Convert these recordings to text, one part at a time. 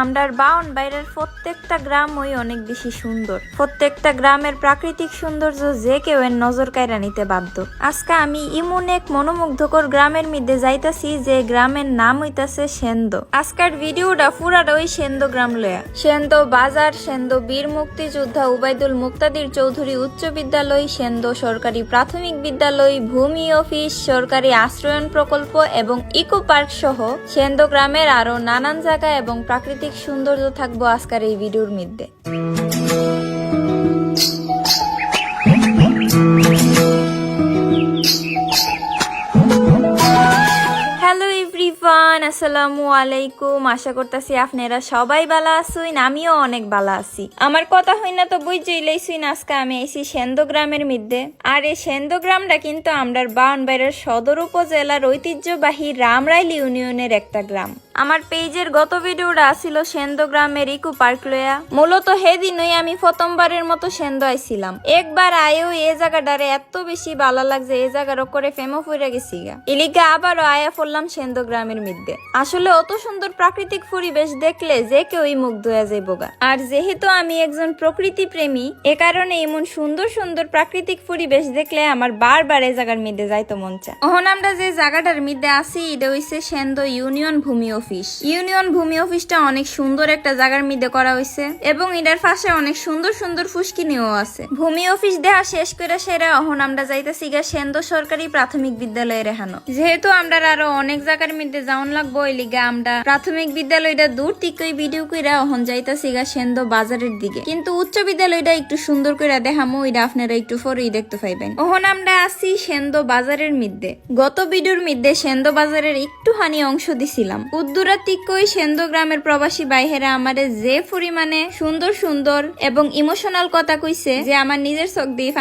আমরার বাউন বাইরের প্রত্যেকটা গ্রাম ওই অনেক বেশি সুন্দর। প্রত্যেকটা গ্রামের প্রাকৃতিক সৌন্দর্য যে কেউ এর নজর কায়রা নিতে বাধ্য। আজকে আমি ইমন এক মনোমুগ্ধকর গ্রামের মধ্যে যাইতাছি যে গ্রামের নাম হইতাছে সেন্দ। আজকের ভিডিওটা পুরাটা ওই সেন্দ গ্রাম লয়া। সেন্দ বাজার, সেন্দ বীর মুক্তিযোদ্ধা উবাইদুল মুক্তাদির চৌধুরী উচ্চ বিদ্যালয়, সেন্দ সরকারি প্রাথমিক বিদ্যালয়, ভূমি অফিস, সরকারি আশ্রয়ন প্রকল্প এবং ইকো পার্ক সহ সেন্দ গ্রামের আরও নানান জায়গা এবং প্রাকৃতিক সৌন্দর্য থাকব আজকের এই ভিডিওর মধ্যে। হ্যালো এভরিওয়ান আসসালামু আলাইকুম। আশা করতেছি আপনারা সবাই ভালো আছুন, আমিও অনেক ভালো আছি। আমার কথা হই না তো বুঝতেই লাইছুন, আজকে আমি এসি সেন্দ গ্রামের মধ্যে। আর এই সেন্দ গ্রামটা কিন্তু আমরার বাউনবাইরের সদর উপজেলার ঐতিহ্যবাহী রামরাইল ইউনিয়নের একটা গ্রাম। আমার পেজের গত ভিডিওটা ছিল সেন্দ গ্রামের ইকো পার্ক লয়া মূলত হেদিনই আমি প্রথমবারের মতো সেন্দ আইছিলাম। একবার আয়েও এ জায়গাটারে এত বেশি ভালো লাগছে এই জায়গার করে ফেমো ফুরে গেছি গা। ইলিগা আবারও আয়া পড়লাম সেন্দ গ্রামের মধ্যে আসলে অত সুন্দর প্রাকৃতিক পরিবেশ দেখলে যে কেউই মুগ্ধ হয়ে যাইব গা। আর যেহেতু আমি একজন প্রকৃতি প্রেমী, এ কারণে এমন সুন্দর সুন্দর প্রাকৃতিক পরিবেশ দেখলে আমার বারবার এই জায়গার মধ্যে যাইতো মন চায়। ওহন আমরা যে জায়গাটার মধ্যে আছি, এটা হইছে সেন্দ ইউনিয়ন ভূমি অফিস ইউনিয়ন ভূমি অফিসটা অনেক সুন্দর একটা জায়গার মধ্যে করা হয়েছে এবং এটার পাশে অনেক সুন্দর সুন্দর ফুসকিনিও আছে। ভূমি অফিস দেহা শেষ করে সেরা অহন আমরা যাইতেছি গা সেন্দ সরকারি প্রাথমিক বিদ্যালয়ে রেহানো যেহেতু আমরা আরও অনেক জায়গার মধ্যে যাওন লাগবো, ওই লিগে আমরা প্রাথমিক বিদ্যালয়টা দূর থেকে ভিডিও কইরা অহন যাইতেছি গা সেন্দ বাজারের দিকে। কিন্তু উচ্চ বিদ্যালয়টা একটু সুন্দর করে দেখামো, ওইটা আপনারা একটু পরেই দেখতে পাইবেন। ওহন আমরা আছি সেন্দ বাজারের মধ্যে। গত ভিডিওর মধ্যে সেন্দ বাজারের একটুখানি অংশ দিছিলাম। উদ্দুরা তিকই গ্রামের প্রবাসী বাইহেরা আমারে যে পরিমাণে সুন্দর সুন্দর এবং ইমোশনাল কথা কইছে যে আমার নিজের চোখ দিয়ে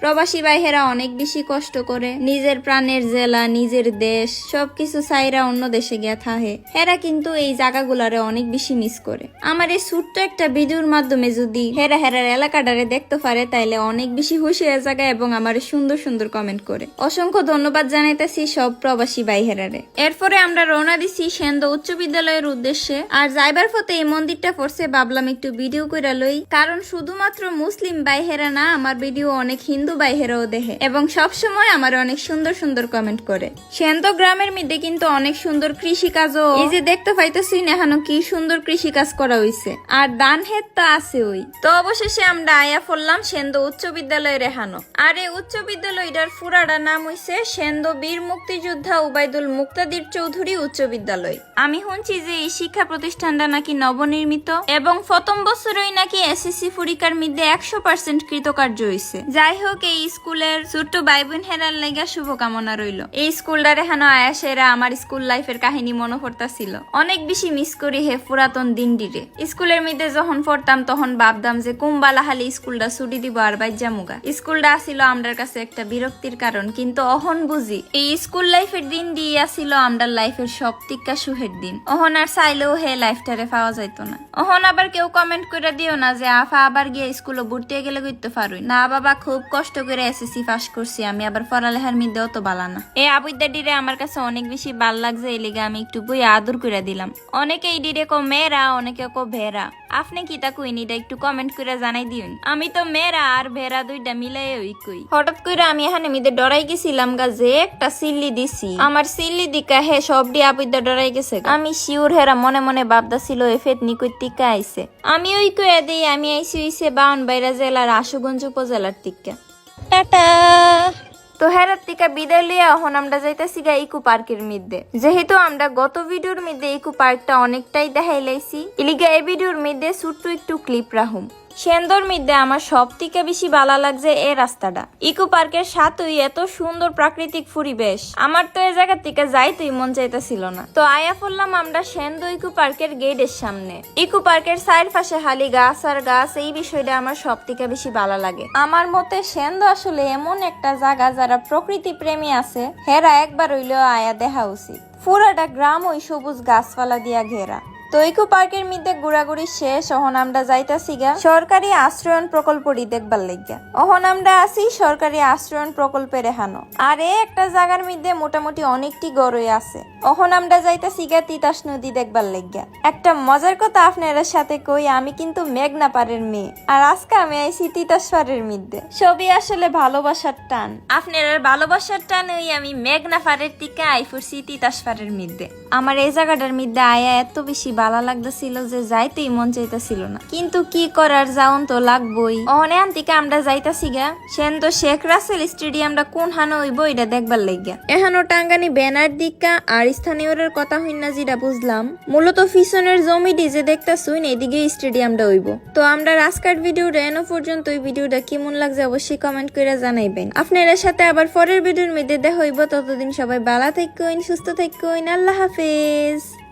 প্রবাসী বাইহেরা অনেক বেশি কষ্ট করে নিজের প্রাণের জেলা, নিজের দেশ, সবকিছু চাইরা অন্য দেশে গিয়া থাহে। হেরা কিন্তু এই জায়গাগুলারে অনেক বেশি মিস করে। আমার এই ছোট্ট একটা ভিডিওর মাধ্যমে যদি হেরা হেরার এলাকাটারে দেখতে পারে, তাইলে অনেক বেশি খুশি হয়ে জায়গা এবং আমার সুন্দর সুন্দর কমেন্ট করে। অসংখ্য ধন্যবাদ জানাইতেছি সব প্রবাসী বাইহেরারে। এরপরে আমরা রওনা দিছি সেন্দ উচ্চ বিদ্যালয়ের উদ্দেশ্যে। আর যাইবার পথে এই মন্দিরটা পড়ছে, ভাবলাম একটু ভিডিও কইরা লই। কারণ শুধুমাত্র মুসলিম বাইহেরা না, আমার ভিডিও অনেক হিন্দু বাইহেরাও দেখে এবং সব সময় আমার অনেক সুন্দর সুন্দর কমেন্ট করে। সেন্দ গ্রামের মধ্যে কিন্তু অনেক সুন্দর কৃষি কাজও এই যে দেখতে পাইতেছি না এখনও কি সুন্দর কৃষি কাজ করা হইছে। আর দান হেদ তো আছে ওই। তো অবশেষে আমরা আয়া পড়লাম সেন্দ উচ্চ বিদ্যালয়ে রেহানো আর এই উচ্চ বিদ্যালয়টার ফুরাডা নাম হইছে সেন্দ বীর মুক্তিযোদ্ধা উবাইদুল মুক্তাদির চৌধুরী উচ্চ বিদ্যালয়। আমি শুনছি যে এই শিক্ষা প্রতিষ্ঠানটা নাকি নবনির্মিত এবং প্রথম বছরই নাকি এসএসসি পরীক্ষার মধ্যে একশো পার্সেন্ট কৃতকার্য হইছে। যাই হোক, এই স্কুলের ছোট্ট ভাই বোন হেরার লেগা শুভকামনা রইল। এই স্কুলটা রেহানো আয়াসেরা আমার স্কুল লাইফের কাহিনী মনে পড়তাছিল। অনেক বেশি মিস করি হে পুরাতন দিনটিরে। স্কুলের মধ্যে যখন পড়তাম, তখন ভাবতাম যে কুম্বালা হালি স্কুলটা ছুটি দিব আর বাইজা মুগা। স্কুলটা আসিল আমরার কাছে একটা বিরক্তির কারণ, কিন্তু অহন বুঝি এই স্কুল লাইফের দিন দিয়ে আসিল আমরার লাইফের সব টিকা সুহের দিন। অহন আর চাইলেও হে লাইফটারে পাওয়া যাইতো না। অহন আবার কেউ কমেন্ট করে দিও না যে, আফা আবার গিয়ে স্কুলে ভর্তি গেলে করতে পারুই। না বাবা, খুব কষ্ট করে এসএসসি পাস করছি আমি, আবার পড়ালেখার মধ্যেও তো বালা না। এই আবুদ্দাডিরে আমার কাছে অনেক বেশি ভালো লাগছে, এই লিগে আমি একটু বই আদর করে দিলাম। অনেকে এই ডিরে কো মেয়েরা, অনেকে কো ভেরা আপনি কি তা কইনি এটা একটু কমেন্ট করে জানাই দিউন? আমি তো মেয়েরা আর ভেরা দুইটা মিলাই ওই কই। হঠাৎ করে আমি এখানে মিদে ডরাই গেছিলাম গা, যে একটা সিল্লি দিছি। আমার সিল্লি দিকা, হে সব ডি আবুদ্দা ডরাই গেছে আমি শিওর হেরা মনে মনে ভাবদা ছিল এ ফেত টিকা আইছে। আমি ওই কয়ে দিই আমি আইছি হইছে বাউন বাইরা জেলার আশুগঞ্জ উপজেলার টিকা টাটা। তো হেরার টিকা বিদায় লিয়া এখন আমরা যাইতেছি গা ইকো পার্কের মধ্যে যেহেতু আমরা গত ভিডিওর মধ্যে ইকো পার্কটা অনেকটাই দেখাই লাইছি ইলিগা এই ভিডিওর মধ্যে ছোট্ট একটু ক্লিপ রাহুম সেন্দর মধ্যে আমার সব থেকে বেশি ভালো লাগছে এই রাস্তাটা। ইকো পার্কের সাথেই এত সুন্দর প্রাকৃতিক পরিবেশ। আমার তো এই জায়গা থেকে যাইতেই মন চাইতেছিল না। তো আয়া পড়লাম আমরা সেন্দ ইকো পার্কের গেটের সামনে। ইকো পার্কের সাইড পাশে হালি গাছ আর গাছ, এই বিষয়টা আমার সব থেকে বেশি ভালো লাগে। আমার মতে সেন্দ আসলে এমন একটা জায়গা যারা প্রকৃতি প্রেমী আছে, হেরা একবার হইলেও আয়া দেখা উচিত। পুরাটা গ্রাম ওই সবুজ গাছপালা দিয়া ঘেরা। তো ইকো পার্কের মধ্যে ঘোরাঘুরি শেষ অহন আমরা যাইতাছি গা। সরকারি আশ্রয়ন প্রকল্পটি দেখবার লাগিয়া অহন আমরা আছি, সরকারি আশ্রয়ন প্রকল্পের রেহানো। আর এ একটা জায়গার মধ্যে মোটামুটি অনেকটি গড়ই আছে। অহন আমরা যাইতাছি গা, তিতাস নদী দেখবার লাগিয়া একটা মজার কথা আপনারা সাথে কই, আমি কিন্তু মেঘনা পাড়ের মেয়ে। আর আজকে আমি আইছি তিতাস পাড়ের মধ্যে। সবই আসলে ভালোবাসার টান। আপনার ভালোবাসার টান ওই আমি মেঘনা পাড়ের থেকে আইফুরছি তিতাস পাড়ের মধ্যে। আমার এই জায়গাটার মধ্যে আয়া এত বেশি ভালো লাগতেছিল যে যাইতেই মন চাইতেছিল না। কিন্তু কি করার যাওন তো লাগবই। অনে আন্তিকে আমরা যাইতাছি গা। সেন তো শেখ রাসেল স্টেডিয়ামটা কোন হানো হইব এটা দেখবার লাগিয়া এহানো টাঙ্গানি ব্যানার দিকা আর স্থানীয়রের কথা হইন না যেটা বুঝলাম। মূলত ফিসনের জমিটি যে দেখতাছুই এদিকে স্টেডিয়ামটা হইব। তো আমরা রাস্কার ভিডিওটা এনো পর্যন্ত ওই ভিডিওটা কেমন লাগছে অবশ্যই কমেন্ট করে জানাইবেন। আপনাদের সাথে আবার পরের ভিডিওর মধ্যে দেখা হইব। ততদিন সবাই ভালো থাকুন সুস্থ থাকুন আল্লাহ হাফেজ।